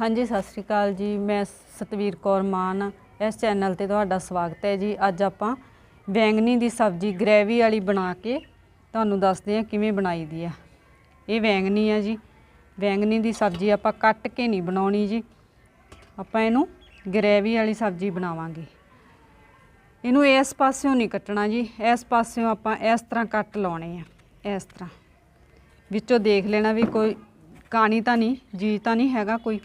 ਹਾਂਜੀ, ਸਤਿ ਸ਼੍ਰੀ ਅਕਾਲ ਜੀ। ਮੈਂ ਸਤਵੀਰ ਕੌਰ ਮਾਨ। ਇਸ ਚੈਨਲ ਤੇ ਤੁਹਾਡਾ ਸਵਾਗਤ ਹੈ ਜੀ। ਅੱਜ ਆਪਾਂ ਬੈਂਗਣੀ ਦੀ ਸਬਜ਼ੀ ਗ੍ਰੇਵੀ ਵਾਲੀ ਬਣਾ ਕੇ ਤੁਹਾਨੂੰ ਦੱਸਦੇ ਹਾਂ ਕਿਵੇਂ ਬਣਾਈ ਦੀ ਆ ਇਹ ਬੈਂਗਣੀ ਆ ਜੀ। ਬੈਂਗਣੀ ਦੀ ਸਬਜ਼ੀ ਆਪਾਂ ਕੱਟ ਕੇ ਨਹੀਂ ਬਣਾਉਣੀ ਜੀ। ਆਪਾਂ ਇਹਨੂੰ ਗ੍ਰੇਵੀ ਵਾਲੀ ਸਬਜ਼ੀ ਬਣਾਵਾਂਗੇ। ਇਹਨੂੰ ਇਸ ਪਾਸਿਓਂ ਨਹੀਂ ਕੱਟਣਾ ਜੀ। ਇਸ ਪਾਸਿਓਂ ਆਪਾਂ ਇਸ ਤਰ੍ਹਾਂ ਕੱਟ ਲਾਉਣੇ ਆ। ਇਸ ਤਰ੍ਹਾਂ। ਵਿੱਚੋਂ ਦੇਖ ਲੈਣਾ ਵੀ ਕੋਈ ਕਾਣੀ ਤਾਂ ਨਹੀਂ, ਜੀ ਤਾਂ ਨਹੀਂ ਹੈਗਾ ਕੋਈ।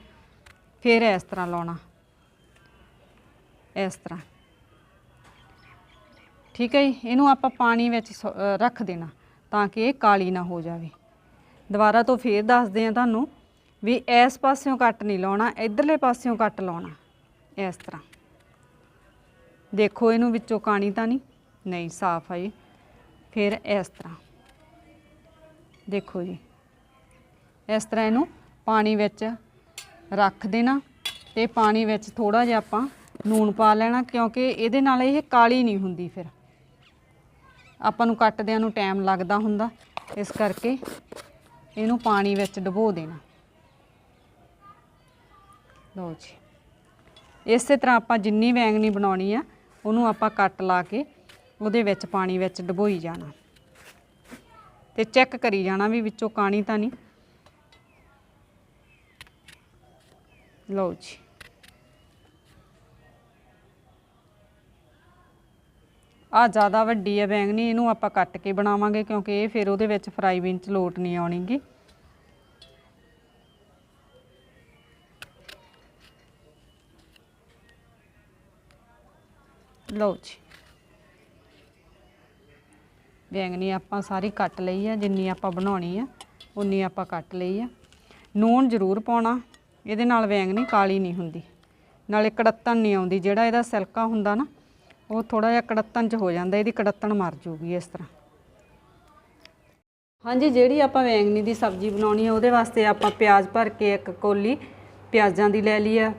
ਫਿਰ ਇਸ ਤਰ੍ਹਾਂ ਲਾਉਣਾ। ਇਸ ਤਰ੍ਹਾਂ। ਠੀਕ ਹੈ ਜੀ ਇਹਨੂੰ ਆਪਾਂ ਪਾਣੀ ਵਿੱਚ ਸ- ਅ, ਰੱਖ ਦੇਣਾ ਤਾਂ ਕਿ ਇਹ ਕਾਲੀ ਨਾ ਹੋ ਜਾਵੇ। ਦੁਬਾਰਾ ਤੋਂ ਫੇਰ ਦੱਸਦੇ ਆ ਤੁਹਾਨੂੰ ਵੀ ਇਸ ਪਾਸਿਓਂ ਕੱਟ ਨਹੀਂ ਲਾਉਣਾ ਇਧਰਲੇ ਪਾਸਿਓਂ ਕੱਟ ਲਾਉਣਾ। ਇਸ ਤਰ੍ਹਾਂ। ਦੇਖੋ ਇਹਨੂੰ ਵਿੱਚੋਂ ਕਾਣੀ ਤਾਂ ਨਹੀਂ? ਨਹੀਂ ਸਾਫ਼ ਹੈ ਜੀ। ਫਿਰ ਇਸ ਤਰ੍ਹਾਂ। ਦੇਖੋ ਜੀ। ਇਸ ਤਰ੍ਹਾਂ ਇਹਨੂੰ ਪਾਣੀ ਵਿੱਚ ਰੱਖ ਦੇਣਾ ਤੇ ਪਾਣੀ ਵਿੱਚ ਥੋੜਾ ਜਿਹਾ ਆਪਾਂ ਲੂਣ ਪਾ ਲੈਣਾ ਕਿਉਂਕਿ ਇਹਦੇ ਨਾਲ ਇਹ ਕਾਲੀ ਨਹੀਂ ਹੁੰਦੀ ਫਿਰ। ਆਪਾਂ ਨੂੰ ਕੱਟਦਿਆਂ ਨੂੰ ਟਾਈਮ ਲੱਗਦਾ ਹੁੰਦਾ, ਇਸ ਕਰਕੇ ਇਹਨੂੰ ਪਾਣੀ ਵਿੱਚ ਡੁਬੋ ਦੇਣਾ। ਲਓ ਜੀ। ਇਸੇ ਤਰ੍ਹਾਂ ਆਪਾਂ ਜਿੰਨੀ ਵੈਂਗਣੀ ਬਣਾਉਣੀ ਆ, ਉਹਨੂੰ ਆਪਾਂ ਕੱਟ ਲਾ ਕੇ ਉਹਦੇ ਵਿੱਚ ਪਾਣੀ ਵਿੱਚ ਡੁਬੋਈ ਜਾਣਾ। ਤੇ ਚੈੱਕ ਕਰੀ ਜਾਣਾ ਵੀ ਵਿੱਚੋਂ ਕਾਣੀ ਤਾਂ ਨਹੀਂ। ਲਓ ਜੀ ਆ ਜ਼ਿਆਦਾ ਵੱਡੀ ਹੈ ਬੈਂਗਣੀ ਇਹਨੂੰ ਆਪਾਂ ਕੱਟ ਕੇ ਬਣਾਵਾਂਗੇ ਕਿਉਂਕਿ ਇਹ ਫਿਰ ਉਹਦੇ ਵਿੱਚ ਫਰਾਈ ਬੀਨ ਚ ਲੋਟ ਨਹੀਂ ਆਉਣੀਗੀ। ਲਓ ਜੀ ਬੈਂਗਣੀ ਆਪਾਂ ਸਾਰੀ ਕੱਟ ਲਈ ਆ ਜਿੰਨੀ ਆਪਾਂ ਬਣਾਉਣੀ ਆ ਉਨੀ ਆਪਾਂ ਕੱਟ ਲਈ ਆ ਨੂਣ ਜ਼ਰੂਰ ਪਾਉਣਾ। ਇਹਦੇ ਨਾਲ ਬੈਂਗਣੀ ਕਾਲੀ ਨਹੀਂ ਹੁੰਦੀ। ਨਾਲੇ ਕੜੱਤਣ ਨਹੀਂ ਆਉਂਦੀ, ਜਿਹੜਾ ਇਹਦਾ ਸਿਲਕਾ ਹੁੰਦਾ ਨਾ, ਉਹ ਥੋੜਾ ਜਿਹਾ ਕੜੱਤਣ ਚ ਹੋ ਜਾਂਦਾ, ਇਹਦੀ ਕੜੱਤਣ ਮਰ ਜੂਗੀ ਇਸ ਤਰ੍ਹਾਂ। ਹਾਂਜੀ, ਜਿਹੜੀ ਆਪਾਂ ਬੈਂਗਣੀ ਦੀ ਸਬਜ਼ੀ ਬਣਾਉਣੀ ਆ, ਉਹਦੇ ਵਾਸਤੇ ਆਪਾਂ ਪਿਆਜ਼ ਭਰ ਕੇ ਇੱਕ ਕੋਲੀ ਪਿਆਜ਼ਾਂ ਦੀ ਲੈ ਲਈ ਆ।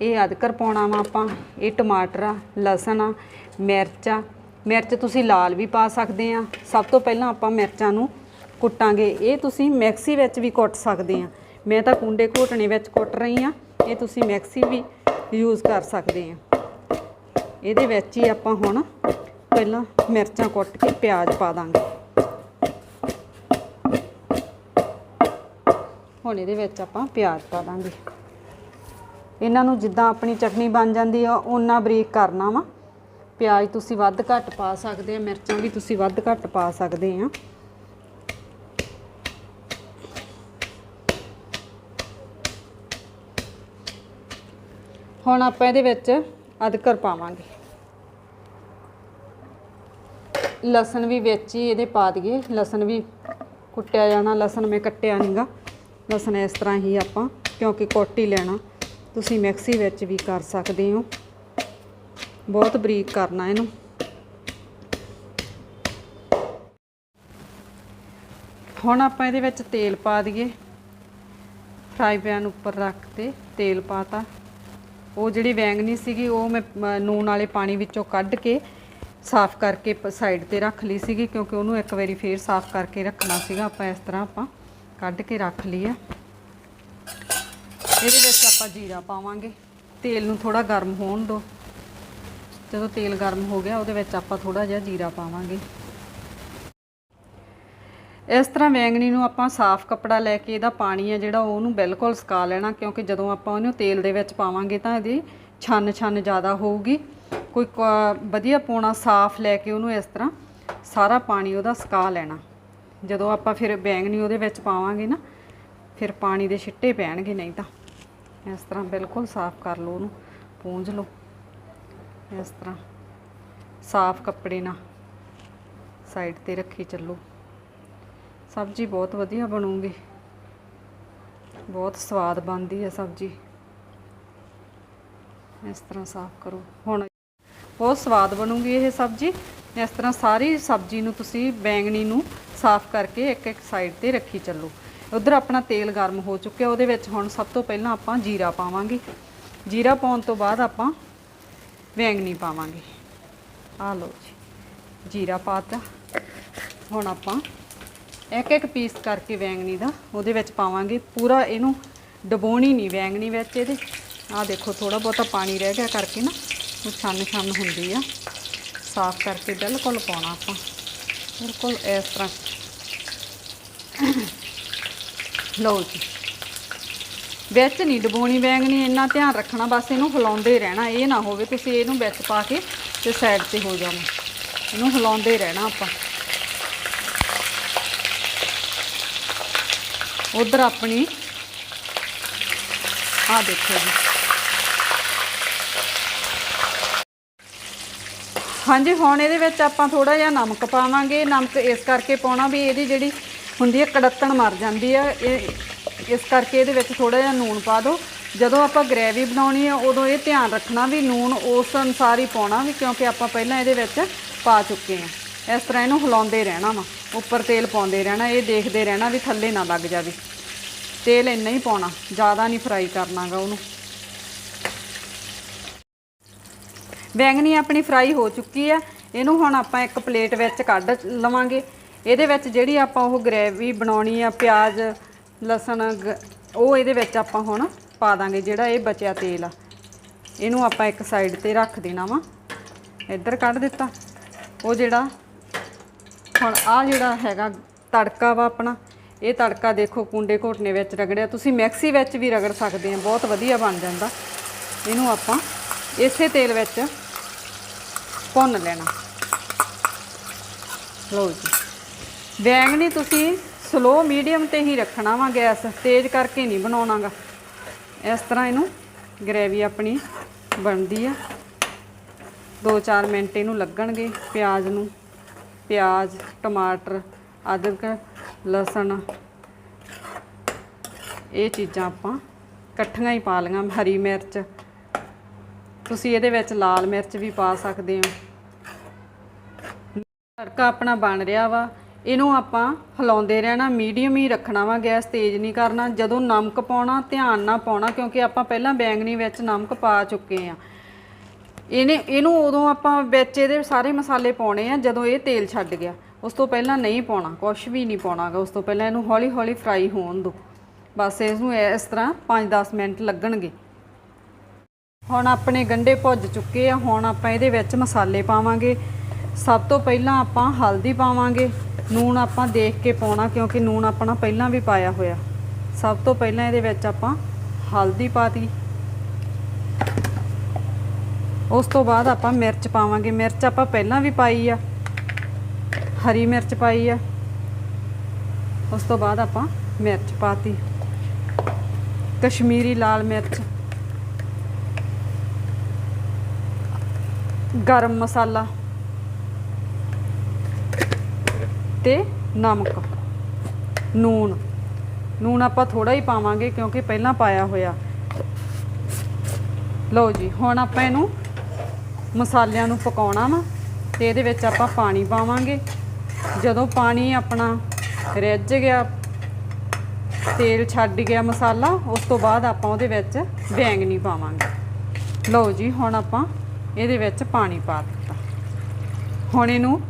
ਇਹ ਅਦਰਕ ਪਾਉਣਾ ਵਾ ਆਪਾਂ, ਇਹ ਟਮਾਟਰ ਆ, ਲਸਣ ਆ, ਮਿਰਚ ਆ। ਮਿਰਚ ਤੁਸੀਂ ਲਾਲ ਵੀ ਪਾ ਸਕਦੇ ਆ। ਸਭ ਤੋਂ ਪਹਿਲਾਂ ਆਪਾਂ ਮਿਰਚਾਂ ਨੂੰ ਕੁੱਟਾਂਗੇ। ਇਹ ਤੁਸੀਂ ਮਿਕਸੀ ਵਿੱਚ ਵੀ ਕੁੱਟ ਸਕਦੇ ਆ। ਮੈਂ ਤਾਂ ਕੁੰਡੇ ਘੋਟਣੇ ਵਿੱਚ ਕੁੱਟ ਰਹੀ ਆ ਇਹ ਤੁਸੀਂ ਮਿਕਸੀ ਵੀ ਯੂਜ਼ ਕਰ ਸਕਦੇ ਆ। ਇਹਦੇ ਵਿੱਚ ਹੀ ਆਪਾਂ ਹੁਣ ਪਹਿਲਾਂ ਮਿਰਚਾਂ ਕੁੱਟ ਕੇ ਪਿਆਜ਼ ਪਾ ਦਾਂਗੇ। ਹੁਣ ਇਹਦੇ ਵਿੱਚ ਆਪਾਂ ਪਿਆਜ਼ ਪਾ ਦਾਂਗੇ। ਇਹਨਾਂ ਨੂੰ ਜਿੱਦਾਂ ਆਪਣੀ ਚਟਨੀ ਬਣ ਜਾਂਦੀ ਆ, ਓਨਾ ਬਰੀਕ ਕਰਨਾ ਵਾ। ਪਿਆਜ਼ ਤੁਸੀਂ ਵੱਧ ਘੱਟ ਪਾ ਸਕਦੇ ਆ, ਮਿਰਚਾਂ ਵੀ ਤੁਸੀਂ ਵੱਧ ਘੱਟ ਪਾ ਸਕਦੇ ਆ। ਹੁਣ ਆਪਾਂ ਇਹਦੇ ਵਿੱਚ ਅਦਰਕ ਪਾਵਾਂਗੇ। ਲਸਣ ਵੀ ਵਿੱਚ ਹੀ ਇਹਦੇ ਪਾ ਦਈਏ। ਲਸਣ ਵੀ ਕੁੱਟਿਆ ਜਾਣਾ, ਲਸਣ ਮੈਂ ਕੱਟਿਆ ਨਹੀਂਗਾ ਲਸਣ ਇਸ ਤਰ੍ਹਾਂ ਹੀ ਆਪਾਂ, ਕਿਉਂਕਿ ਕੁੱਟ ਹੀ ਲੈਣਾ। ਤੁਸੀਂ ਮਿਕਸੀ ਵਿੱਚ ਵੀ ਕਰ ਸਕਦੇ ਹੋ। ਬਹੁਤ ਬਰੀਕ ਕਰਨਾ ਇਹਨੂੰ। ਹੁਣ ਆਪਾਂ ਇਹਦੇ ਵਿੱਚ ਤੇਲ ਪਾ ਦਈਏ। ਫਰਾਈ ਪੈਨ ਉੱਪਰ ਰੱਖ ਤੇ ਤੇਲ ਪਾਤਾ ਉਹ ਜਿਹੜੀ ਵੈਂਗਣੀ ਸੀਗੀ, ਉਹ ਮੈਂ ਮ- ਨੂਣ ਵਾਲੇ ਪਾਣੀ ਵਿੱਚੋਂ ਕੱਢ ਕੇ ਸਾਫ਼ ਕਰਕੇ ਸਾਈਡ ਤੇ ਰੱਖ ਲਈ ਸੀਗੀ, ਕਿਉਂਕਿ ਉਹਨੂੰ ਇੱਕ ਵਾਰੀ ਫੇਰ ਸਾਫ਼ ਕਰਕੇ ਰੱਖਣਾ ਸੀਗਾ, ਆਪਾਂ ਇਸ ਤਰ੍ਹਾਂ ਆਪਾਂ ਕੱਢ ਕੇ ਰੱਖ ਲਈ ਆ। ਇਹਦੇ ਵਿੱਚ ਆਪਾਂ ਜੀਰਾ ਪਾਵਾਂਗੇ। ਤੇਲ ਨੂੰ ਥੋੜਾ ਗਰਮ ਹੋਣ ਦਿਓ ਜਦੋਂ ਤੇਲ ਗਰਮ ਹੋ ਗਿਆ, ਉਹਦੇ ਵਿੱਚ ਆਪਾਂ ਥੋੜਾ ਜਿਹਾ ਜੀਰਾ ਪਾਵਾਂਗੇ। ਇਸ ਤਰ੍ਹਾਂ ਵੈਂਗਣੀ ਨੂੰ ਆਪਾਂ ਸਾਫ਼ ਕੱਪੜਾ ਲੈ ਕੇ ਇਹਦਾ ਪਾਣੀ ਹੈ ਜਿਹੜਾ ਉਹਨੂੰ ਬਿਲਕੁਲ ਸੁਕਾ ਲੈਣਾ, ਕਿਉਂਕਿ ਜਦੋਂ ਆਪਾਂ ਉਹਨੂੰ ਤੇਲ ਦੇ ਵਿੱਚ ਪਾਵਾਂਗੇ ਤਾਂ ਇਹਦੀ ਛੰਨ ਛੰਨ ਜ਼ਿਆਦਾ ਹੋਊਗੀ। ਕੋਈ ਕ- ਵਧੀਆ ਪੋਣਾ ਸਾਫ਼ ਲੈ ਕੇ ਉਹਨੂੰ ਇਸ ਤਰ੍ਹਾਂ ਸਾਰਾ ਪਾਣੀ ਉਹਦਾ ਸੁਕਾ ਲੈਣਾ। ਜਦੋਂ ਆਪਾਂ ਫਿਰ ਬੈਂਗਣੀ ਉਹਦੇ ਵਿੱਚ ਪਾਵਾਂਗੇ ਨਾ, ਫਿਰ ਪਾਣੀ ਦੇ ਛਿੱਟੇ ਪੈਣਗੇ ਨਹੀਂ ਤਾਂ। ਇਸ ਤਰ੍ਹਾਂ ਬਿਲਕੁਲ ਸਾਫ਼ ਕਰ ਲਓ ਉਹਨੂੰ, ਪੂੰਝ ਲਓ। ਇਸ ਤਰ੍ਹਾਂ ਸਾਫ਼ ਕੱਪੜੇ ਨਾਲ ਸਾਈਡ ਤੇ ਰੱਖੀ ਚੱਲੋ। ਸਬਜ਼ੀ ਬਹੁਤ ਵਧੀਆ ਬਣੂਗੀ। ਬਹੁਤ ਸਵਾਦ ਬਣਦੀ ਹੈ ਸਬਜ਼ੀ। ਇਸ ਤਰ੍ਹਾਂ ਸਾਫ਼ ਕਰੋ। ਹੁਣ ਬਹੁਤ ਸਵਾਦ ਬਣੂਗੀ ਇਹ ਸਬਜ਼ੀ। ਇਸ ਤਰ੍ਹਾਂ ਸਾਰੀ ਸਬਜ਼ੀ ਨੂੰ ਤੁਸੀਂ ਬੈਂਗਣੀ ਨੂੰ ਸਾਫ਼ ਕਰਕੇ ਇੱਕ ਇੱਕ ਸਾਈਡ ਤੇ ਰੱਖੀ ਚੱਲੋ। ਉਧਰ ਆਪਣਾ ਤੇਲ ਗਰਮ ਹੋ ਚੁੱਕਿਆ। ਉਹਦੇ ਵਿੱਚ ਹੁਣ ਸਭ ਤੋਂ ਪਹਿਲਾਂ ਆਪਾਂ ਜੀਰਾ ਪਾਵਾਂਗੇ। ਜੀਰਾ ਪਾਉਣ ਤੋਂ ਬਾਅਦ ਆਪਾਂ ਬੈਂਗਣੀ ਪਾਵਾਂਗੇ। ਆ ਲਓ ਜੀ। ਜੀਰਾ ਪਾਤਾ ਹੁਣ ਆਪਾਂ ਇੱਕ ਇੱਕ ਪੀਸ ਕਰਕੇ ਵੈਂਗਣੀ ਦਾ ਉਹਦੇ ਵਿੱਚ ਪਾਵਾਂਗੇ। ਪੂਰਾ ਇਹਨੂੰ ਡਬੋਣੀ ਨਹੀਂ ਵੈਂਗਣੀ ਵਿੱਚ ਇਹਦੇ। ਆਹ ਦੇਖੋ ਥੋੜਾ ਬਹੁਤਾ ਪਾਣੀ ਰਹਿ ਗਿਆ ਕਰਕੇ ਨਾ, ਉਹ ਛੰਨ ਛੰਨ ਹੁੰਦੀ ਆ। ਸਾਫ਼ ਕਰਕੇ ਬਿਲਕੁਲ ਪਾਉਣਾ ਆਪਾਂ। ਬਿਲਕੁਲ ਇਸ ਤਰ੍ਹਾਂ। ਲਓ ਜੀ। ਵਿੱਚ ਨਹੀਂ ਡਬੋਣੀ ਵੈਂਗਣੀ, ਇੰਨਾ ਧਿਆਨ ਰੱਖਣਾ, ਬਸ ਇਹਨੂੰ ਹਿਲਾਉਂਦੇ ਰਹਿਣਾ। ਇਹ ਨਾ ਹੋਵੇ ਤੁਸੀਂ ਇਹਨੂੰ ਵਿੱਚ ਪਾ ਕੇ ਤੇ ਸਾਈਡ ਤੇ ਹੋ ਜਾਓ। ਇਹਨੂੰ ਹਿਲਾਉਂਦੇ ਰਹਿਣਾ ਆਪਾਂ। ਉਧਰ ਆਪਣੀ। ਆ ਦੇਖੋ ਜੀ। ਹਾਂਜੀ, ਹੁਣ ਇਹਦੇ ਵਿੱਚ ਆਪਾਂ ਥੋੜਾ ਜਿਹਾ ਨਮਕ ਪਾਵਾਂਗੇ। ਨਮਕ ਇਸ ਕਰਕੇ ਪਾਉਣਾ ਵੀ ਇਹਦੀ ਜਿਹੜੀ ਹੁੰਦੀ ਹੈ ਕੜੱਤਣ ਮਰ ਜਾਂਦੀ ਆ ਇਹ ਇਸ ਕਰਕੇ ਇਹਦੇ ਵਿੱਚ ਥੋੜਾ ਜਿਹਾ ਨੂਣ ਪਾ ਦਿਓ। ਜਦੋਂ ਆਪਾਂ ਗ੍ਰੇਵੀ ਬਣਾਉਣੀ ਹੈ, ਉਦੋਂ ਇਹ ਧਿਆਨ ਰੱਖਣਾ ਵੀ ਨੂਣ ਉਸ ਅਨੁਸਾਰ ਹੀ ਪਾਉਣਾ ਵੀ ਕਿਉਂਕਿ ਆਪਾਂ ਪਹਿਲਾਂ ਇਹਦੇ ਵਿੱਚ ਪਾ ਚੁੱਕੇ ਹਾਂ। ਇਸ ਤਰ੍ਹਾਂ ਇਹਨੂੰ ਹਿਲਾਉਂਦੇ ਰਹਿਣਾ ਵਾ। ਉੱਪਰ ਤੇਲ ਪਾਉਂਦੇ ਰਹਿਣਾ, ਇਹ ਦੇਖਦੇ ਰਹਿਣਾ ਵੀ ਥੱਲੇ ਨਾ ਲੱਗ ਜਾਵੇ। ਤੇਲ ਇੰਨਾ ਹੀ ਪਾਉਣਾ, ਜ਼ਿਆਦਾ ਨਹੀਂ ਫਰਾਈ ਕਰਨਾਗਾ ਉਹਨੂੰ। ਬੈਂਗਣੀ ਆਪਣੀ ਫਰਾਈ ਹੋ ਚੁੱਕੀ ਆ, ਇਹਨੂੰ ਹੁਣ ਆਪਾਂ ਇੱਕ ਪਲੇਟ ਵਿੱਚ ਕੱਢ ਲਵਾਂਗੇ। ਇਹਦੇ ਵਿੱਚ ਜਿਹੜੀ ਆਪਾਂ ਉਹ ਗ੍ਰੇਵੀ ਬਣਾਉਣੀ ਆ, ਪਿਆਜ਼, ਲਸਣ, ਗ- ਉਹ ਇਹਦੇ ਵਿੱਚ ਆਪਾਂ ਹੁਣ ਪਾ ਦਾਂਗੇ ਜਿਹੜਾ ਇਹ ਬਚਿਆ ਤੇਲ ਆ। ਇਹਨੂੰ ਆਪਾਂ ਇੱਕ ਸਾਈਡ ਤੇ ਰੱਖ ਦੇਣਾ ਵਾ। ਇੱਧਰ ਕੱਢ ਦਿੱਤਾ। ਉਹ ਜਿਹੜਾ ਹੁਣ ਆ ਜਿਹੜਾ ਹੈਗਾ ਤੜਕਾ ਵਾ ਆਪਣਾ, ਇਹ ਤੜਕਾ ਦੇਖੋ ਕੁੰਡੇ ਘੋਟਨੇ ਵਿੱਚ ਰਗੜਿਆ। ਤੁਸੀਂ ਮਿਕਸੀ ਵਿੱਚ ਵੀ ਰਗੜ ਸਕਦੇ ਆ, ਬਹੁਤ ਵਧੀਆ ਬਣ ਜਾਂਦਾ। ਇਹਨੂੰ ਆਪਾਂ ਇਸੇ ਤੇਲ ਵਿੱਚ ਭੁੰਨ ਲੈਣਾ। ਲਓ ਜੀ। ਬੈਂਗਣੀ ਤੁਸੀਂ ਸਲੋ ਮੀਡੀਅਮ ਤੇ ਹੀ ਰੱਖਣਾ ਵਾ ਗੈਸ, ਤੇਜ਼ ਕਰਕੇ ਨਹੀਂ ਬਣਾਉਣਾਗਾ। ਇਸ ਤਰ੍ਹਾਂ ਇਹਨੂੰ ਗ੍ਰੇਵੀ ਆਪਣੀ ਬਣਦੀ ਆ। 2-4 ਮਿੰਟ ਇਹਨੂੰ ਲੱਗਣਗੇ ਪਿਆਜ਼ ਨੂੰ। ਪਿਆਜ਼, ਟਮਾਟਰ, ਅਦਰਕ, ਲਸਣ। ਇਹ ਚੀਜ਼ਾਂ ਆਪਾਂ ਇਕੱਠੀਆਂ ਹੀ ਪਾ ਲਈਆਂ, ਹਰੀ ਮਿਰਚ। ਤੁਸੀਂ ਇਹਦੇ ਵਿੱਚ ਲਾਲ ਮਿਰਚ ਵੀ ਪਾ ਸਕਦੇ ਹੋ। ਤੜਕਾ ਆਪਣਾ ਬਣ ਰਿਹਾ ਵਾ। ਇਹਨੂੰ ਆਪਾਂ ਹਿਲਾਉਂਦੇ ਰਹਿਣਾ, ਮੀਡੀਅਮ ਹੀ ਰੱਖਣਾ ਵਾ, ਗੈਸ ਤੇਜ਼ ਨਹੀਂ ਕਰਨਾ। ਜਦੋਂ ਨਮਕ ਪਾਉਣਾ, ਧਿਆਨ ਨਾਲ ਪਾਉਣਾ, ਕਿਉਂਕਿ ਆਪਾਂ ਪਹਿਲਾਂ ਬੈਂਗਣੀ ਵਿੱਚ ਨਮਕ ਪਾ ਚੁੱਕੇ ਆ। ਇਹਨੇ ਇਹਨੂੰ ਉਦੋਂ ਆਪਾਂ ਵਿੱਚ ਇਹਦੇ ਸਾਰੇ ਮਸਾਲੇ ਪਾਉਣੇ ਆ, ਜਦੋਂ ਇਹ ਤੇਲ ਛੱਡ ਗਿਆ। ਉਸ ਤੋਂ ਪਹਿਲਾਂ ਨਹੀਂ ਪਾਉਣਾ ਕੁਝ ਵੀ ਨਹੀਂ ਪਾਉਣਾਗਾ। ਉਸ ਤੋਂ ਪਹਿਲਾਂ ਇਹਨੂੰ ਹੌਲੀ ਹੌਲੀ ਫਰਾਈ ਹੋਣ ਦਿਓ ਬਸ ਇਸ ਨੂੰ ਇਸ ਤਰ੍ਹਾਂ 5-10 ਮਿੰਟ ਲੱਗਣਗੇ। ਹੁਣ ਆਪਣੇ ਗੰਡੇ ਭੁੱਜ ਚੁੱਕੇ ਆ। ਹੁਣ ਆਪਾਂ ਇਹਦੇ ਵਿੱਚ ਮਸਾਲੇ ਪਾਵਾਂਗੇ। ਸਭ ਤੋਂ ਪਹਿਲਾਂ ਆਪਾਂ ਹਲਦੀ ਪਾਵਾਂਗੇ। ਨੂਣ ਆਪਾਂ ਦੇਖ ਕੇ ਪਾਉਣਾ, ਕਿਉਂਕਿ ਨੂਣ ਆਪਣਾ ਪਹਿਲਾਂ ਵੀ ਪਾਇਆ ਹੋਇਆ। ਸਭ ਤੋਂ ਪਹਿਲਾਂ ਇਹਦੇ ਵਿੱਚ ਆਪਾਂ ਹਲਦੀ ਪਾਤੀ ਉਸ ਤੋਂ ਬਾਅਦ ਆਪਾਂ ਮਿਰਚ ਪਾਵਾਂਗੇ। ਮਿਰਚ ਆਪਾਂ ਪਹਿਲਾਂ ਵੀ ਪਾਈ ਆ। ਹਰੀ ਮਿਰਚ ਪਾਈ ਆ। ਉਸ ਤੋਂ ਬਾਅਦ ਆਪਾਂ ਮਿਰਚ ਪਾਤੀ। ਕਸ਼ਮੀਰੀ ਲਾਲ ਮਿਰਚ। ਗਰਮ ਮਸਾਲਾ। ਤੇ ਨਮਕ। ਨੂਣ। ਨੂਣ ਆਪਾਂ ਥੋੜਾ ਹੀ ਪਾਵਾਂਗੇ ਕਿਉਂਕਿ ਪਹਿਲਾਂ ਪਾਇਆ ਹੋਇਆ। ਲਓ ਜੀ, ਹੁਣ ਆਪਾਂ ਇਹਨੂੰ ਮਸਾਲਿਆਂ ਨੂੰ ਪਕਾਉਣਾ ਵਾ ਤੇ ਇਹਦੇ ਵਿੱਚ ਆਪਾਂ ਪਾਣੀ ਪਾਵਾਂਗੇ। ਜਦੋਂ ਪਾਣੀ ਆਪਣਾ ਰਿੱਝ ਗਿਆ, ਤੇਲ ਛੱਡ ਗਿਆ ਮਸਾਲਾ, ਉਸ ਤੋਂ ਬਾਅਦ ਆਪਾਂ ਉਹਦੇ ਵਿੱਚ ਬੈਂਗਣੀ ਪਾਵਾਂਗੇ। ਲਓ ਜੀ, ਹੁਣ ਆਪਾਂ ਇਹਦੇ ਵਿੱਚ ਪਾਣੀ ਪਾ ਦਿੱਤਾ। ਹੁਣ ਇਹਨੂੰ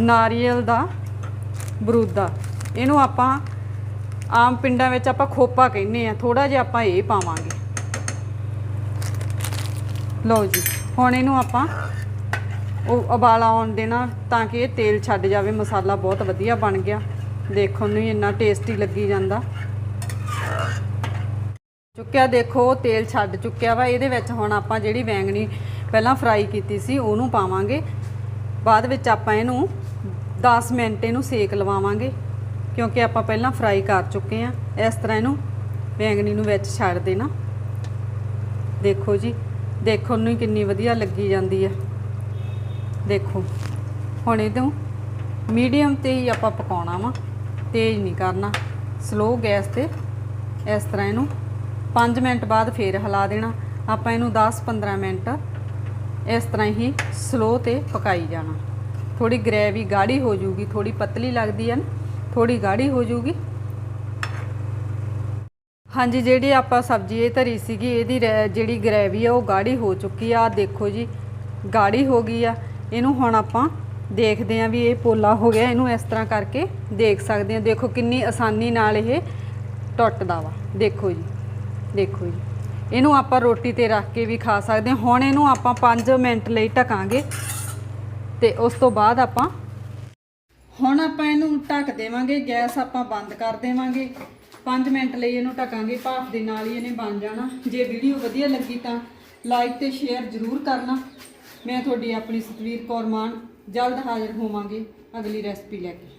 ਨਾਰੀਅਲ ਦਾ ਬਰੂਦਾ, ਇਹਨੂੰ ਆਪਾਂ ਆਮ ਪਿੰਡਾਂ ਵਿੱਚ ਆਪਾਂ ਖੋਪਾ ਕਹਿੰਦੇ ਆ ਥੋੜਾ ਜਿਹਾ ਆਪਾਂ ਇਹ ਪਾਵਾਂਗੇ। ਲਓ ਜੀ, ਹੁਣ ਇਹਨੂੰ ਆਪਾਂ ਉਹ ਉਬਾਲਾ ਆਉਣ ਦੇਣਾ ਤਾਂ ਕਿ ਇਹ ਤੇਲ ਛੱਡ ਜਾਵੇ, ਮਸਾਲਾ ਬਹੁਤ ਵਧੀਆ ਬਣ ਗਿਆ। ਦੇਖਣ ਨੂੰ ਹੀ ਇੰਨਾ ਟੇਸਟੀ ਲੱਗੀ ਜਾਂਦਾ। ਚੁੱਕਿਆ ਦੇਖੋ ਤੇਲ ਛੱਡ ਚੁੱਕਿਆ ਵਾ, ਇਹਦੇ ਵਿੱਚ ਹੁਣ ਆਪਾਂ ਜਿਹੜੀ ਵੈਂਗਣੀ ਪਹਿਲਾਂ ਫਰਾਈ ਕੀਤੀ ਸੀ, ਉਹਨੂੰ ਪਾਵਾਂਗੇ। ਬਾਅਦ ਵਿੱਚ ਆਪਾਂ ਇਹਨੂੰ 10 ਮਿੰਟ ਇਹਨੂੰ ਸੇਕ ਲਵਾਵਾਂਗੇ। ਕਿਉਂਕਿ ਆਪਾਂ ਪਹਿਲਾਂ ਫਰਾਈ ਕਰ ਚੁੱਕੇ ਆ ਇਸ ਤਰ੍ਹਾਂ ਇਹਨੂੰ ਬੈਂਗਣੀ ਨੂੰ ਵਿੱਚ ਛੱਡ ਦੇਣਾ। ਦੇਖੋ ਜੀ, ਦੇਖੋ ਨੂੰ ਕਿੰਨੀ ਵਧੀਆ ਲੱਗੀ ਜਾਂਦੀ ਆ ਦੇਖੋ, ਹੁਣ ਇਹਨੂੰ ਮੀਡੀਅਮ ਤੇ ਹੀ ਆਪਾਂ ਪਕਾਉਣਾ ਵਾ, ਤੇਜ਼ ਨਹੀਂ ਕਰਨਾ। ਸਲੋ ਗੈਸ ਤੇ ਇਸ ਤਰ੍ਹਾਂ ਇਹਨੂੰ 5 ਮਿੰਟ ਬਾਅਦ ਫੇਰ ਹਿਲਾ ਦੇਣਾ। ਆਪਾਂ ਇਹਨੂੰ 10-15 ਮਿੰਟ ਇਸ ਤਰ੍ਹਾਂ ਹੀ ਸਲੋ ਤੇ ਪਕਾਈ ਜਾਣਾ। ਥੋੜੀ ਗ੍ਰੇਵੀ ਗਾੜੀ ਹੋ ਜੂਗੀ ਥੋੜੀ ਪਤਲੀ ਲੱਗਦੀ ਹੈ ਨਾ। ਥੋੜੀ ਗਾੜੀ ਹੋ ਜੂਗੀ। ਹਾਂਜੀ, ਜਿਹੜੀ ਆਪਾਂ ਸਬਜ਼ੀ ਇਹ ਧਰੀ ਸੀਗੀ, ਇਹਦੀ ਰੈ- ਜਿਹੜੀ ਗ੍ਰੇਵੀ ਆ, ਉਹ ਗਾੜੀ ਹੋ ਚੁੱਕੀ ਆ। ਦੇਖੋ ਜੀ, ਗਾੜੀ ਹੋ ਗਈ ਆ। ਇਹਨੂੰ ਹੁਣ ਆਪਾਂ ਦੇਖਦੇ ਆਂ ਵੀ ਇਹ ਪੋਲਾ ਹੋ ਗਿਆ। ਇਹਨੂੰ ਇਸ ਤਰ੍ਹਾਂ ਕਰਕੇ ਦੇਖ ਸਕਦੇ ਆ। ਦੇਖੋ ਕਿੰਨੀ ਆਸਾਨੀ ਨਾਲ ਇਹ ਟੁੱਟਦਾ ਵਾ। ਦੇਖੋ ਜੀ ਦੇਖੋ ਜੀ। ਇਹਨੂੰ ਆਪਾਂ ਰੋਟੀ ਤੇ ਰੱਖ ਕੇ ਵੀ ਖਾ ਸਕਦੇ ਹਾਂ ਹੁਣ ਇਹਨੂੰ ਆਪਾਂ 5 ਮਿੰਟ ਲਈ ਢਕਾਂਗੇ ਤੇ ਉਸ ਤੋਂ ਬਾਅਦ ਆਪਾਂ ਹੁਣ ਆਪਾਂ ਇਹਨੂੰ ਢੱਕ ਦੇਵਾਂਗੇ, ਗੈਸ ਆਪਾਂ ਬੰਦ ਕਰ ਦੇਵਾਂਗੇ। 5 ਮਿੰਟ ਲਈ ਇਹਨੂੰ ਢਕਾਂਗੇ, ਭਾਫ ਦੇ ਨਾਲ ਹੀ ਇਹਨੇ ਬਣ ਜਾਣਾ। ਜੇ ਵੀਡੀਓ ਵਧੀਆ ਲੱਗੀ ਤਾਂ ਲਾਈਕ ਤੇ ਸ਼ੇਅਰ ਜ਼ਰੂਰ ਕਰਨਾ। ਮੈਂ ਤੁਹਾਡੀ ਆਪਣੀ ਸਤਵੀਰ ਕੌਰ ਮਾਨ, ਜਲਦ ਹਾਜ਼ਰ ਹੋਵਾਂਗੇ ਅਗਲੀ ਰੈਸਪੀ ਲੈ ਕੇ।